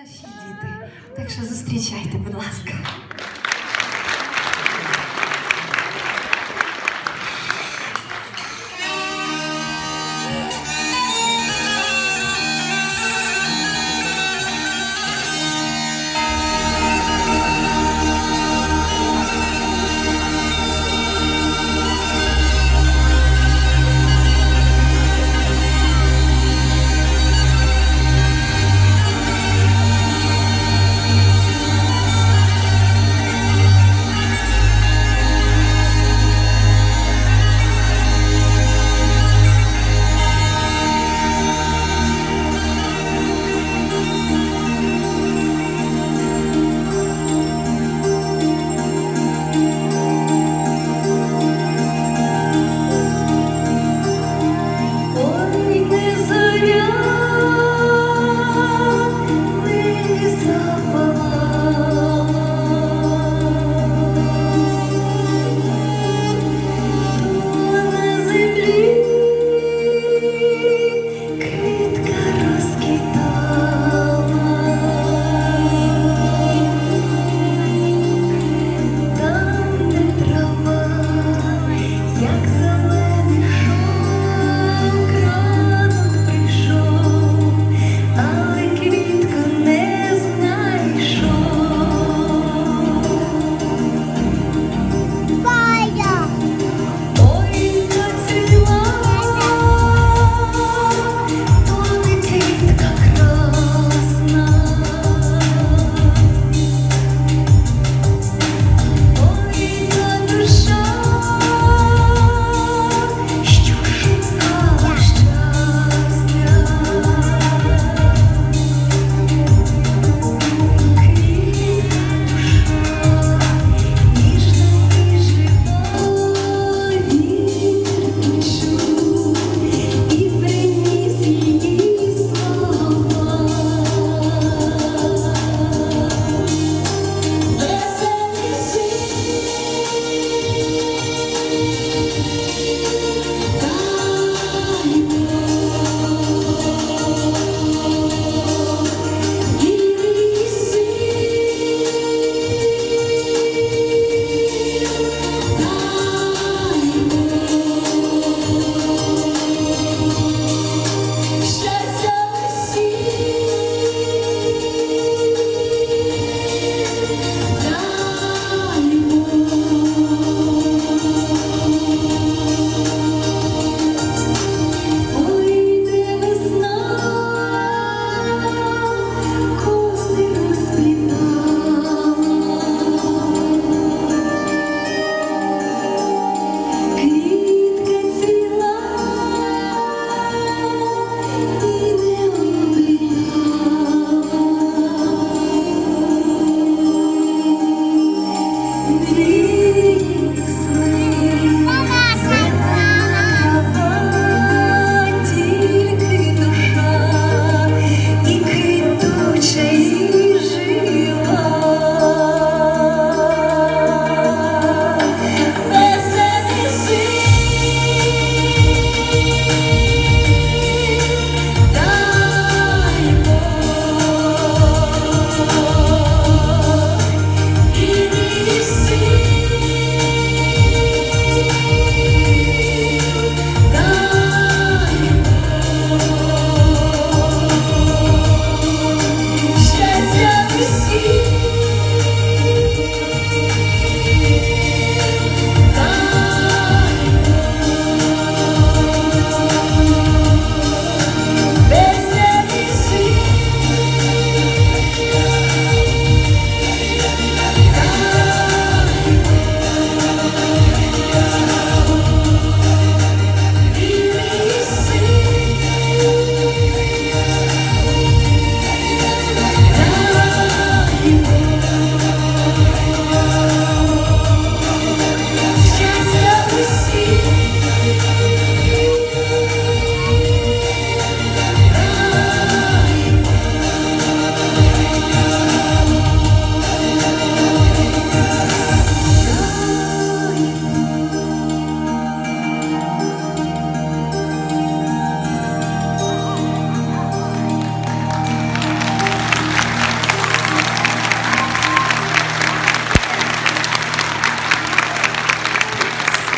наші діти. Так що зустрічайте, будь ласка.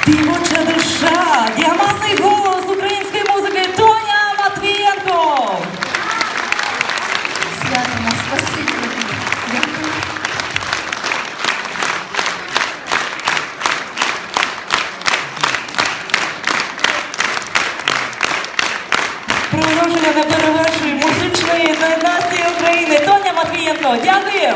Співоча душа, діамантний голос української музики Тоня Матвієнко. Свято нас, спасибі. Дякую. Продовження неперевершої музичної нації України Тоня Матвієнко. Дякую.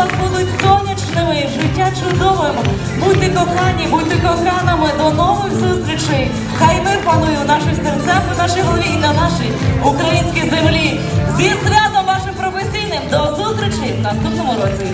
Вас будуть сонячними, життя чудовим. Будьте кохані, будьте коханими. До нових зустрічей. Хай мир панує у наших серцях, у нашій голові і на нашій українській землі. Зі святом вашим професійним. До зустрічі в наступному році.